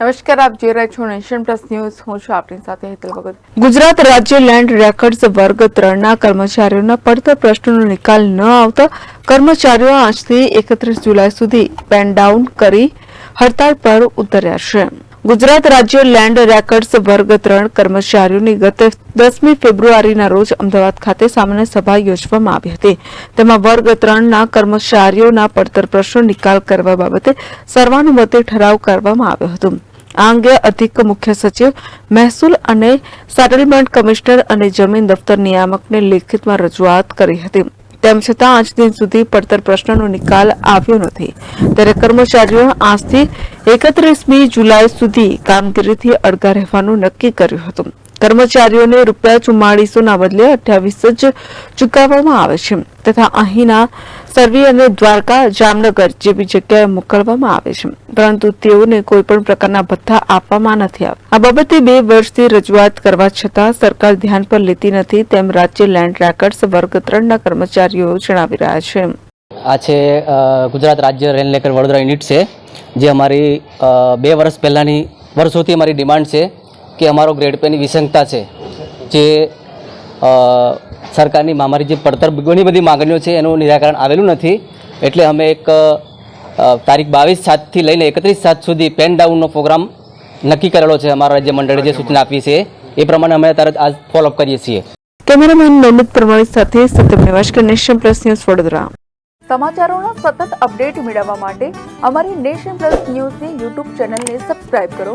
નમસ્કાર, આપ જોઈ રહ્યા છો નેશન પ્લસ ન્યૂઝ. હું છું આપની સાથે હેતલ ભગત. ગુજરાત રાજ્ય લેન્ડ રેકર્ડ્સ વર્ગ ત્રણના કર્મચારીઓના પડતર પ્રશ્નોનો નિકાલ ન આવતા કર્મચારીઓ આજથી એકત્રીસ જુલાઈ સુધી પેન ડાઉન કરી હડતાળ પર ઉતર્યા છે. ગુજરાત રાજ્ય લેન્ડ રેકર્ડ્સ વર્ગ ત્રણ કર્મચારીઓની ગત દસમી ફેબ્રુઆરીના રોજ અમદાવાદ ખાતે સામાન્ય સભા યોજવામાં આવી હતી. તેમાં વર્ગ ત્રણના કર્મચારીઓના પડતર પ્રશ્નો નિકાલ કરવા બાબતે સર્વાનુમતે ઠરાવ કરવામાં આવ્યો હતો. આ અંગે અધિક મુખ્ય સચિવ મહેસૂલ અને સેટલમેન્ટ કમિશનર અને જમીન દફતર નિયામકને લેખિતમાં રજૂઆત કરી હતી. તેમ છતાં આજ દિન સુધી પડતર પ્રશ્નનો નિકાલ આવ્યો નથી. ત્યારે કર્મચારીઓ આજથી એકત્રીસમી જુલાઈ સુધી કામગીરીથી અડગા રહેવાનું નક્કી કર્યું હતું. કર્મચારીઓને રૂપિયા ચુમ્માળીસોના બદલે અઠ્યાવીસ જ ચૂકવવામાં આવે છે. તથા અહીંના સર્વી અને દ્વારકા જામનગર જેવી જગ્યાએ મોકલવામાં આવે છે. પરંતુ તેઓને કોઈપણ પ્રકારના ભથ્થા આપવામાં નથી આવતા. આ બાબતે બે વર્ષથી રજૂઆત કરવા છતાં સરકાર ધ્યાન પર લેતી નથી તેમ રાજ્ય લેન્ડ રેકર્ડ્સ વર્ગ ત્રણના કર્મચારીઓ જણાવી રહ્યા છે. આ છે ગુજરાત રાજ્ય રેલ લેકર વડોદરા યુનિટ છે, જે અમારી બે વર્ષ પહેલાંની, વર્ષોથી અમારી ડિમાન્ડ છે કે અમારો ગ્રેડ પેની વિસંગતા છે, જે સરકારની અમારી જે પડતર ઘણી બધી માગણીઓ છે એનું નિરાકરણ આવેલું નથી. એટલે અમે એક તારીખ બાવીસ સાતથી લઈને એકત્રીસ સાત સુધી પેન ડાઉનનો પ્રોગ્રામ નક્કી કરેલો છે અમારા રાજ્ય મંડળે જે સૂચના આપી છે એ પ્રમાણે અમે તરત આજ ફોલોઅપ કરીએ છીએ. કેમેરામેન નમિત પ્રમાણિત સાથે Satyam Nivaskar nation plus news Vadodara. સમાચારોનો સતત અપડેટ મેળવવા માટે અમારી નેશન પ્લસ ન્યૂઝની યુટ્યુબ ચેનલને સબસ્ક્રાઇબ કરો.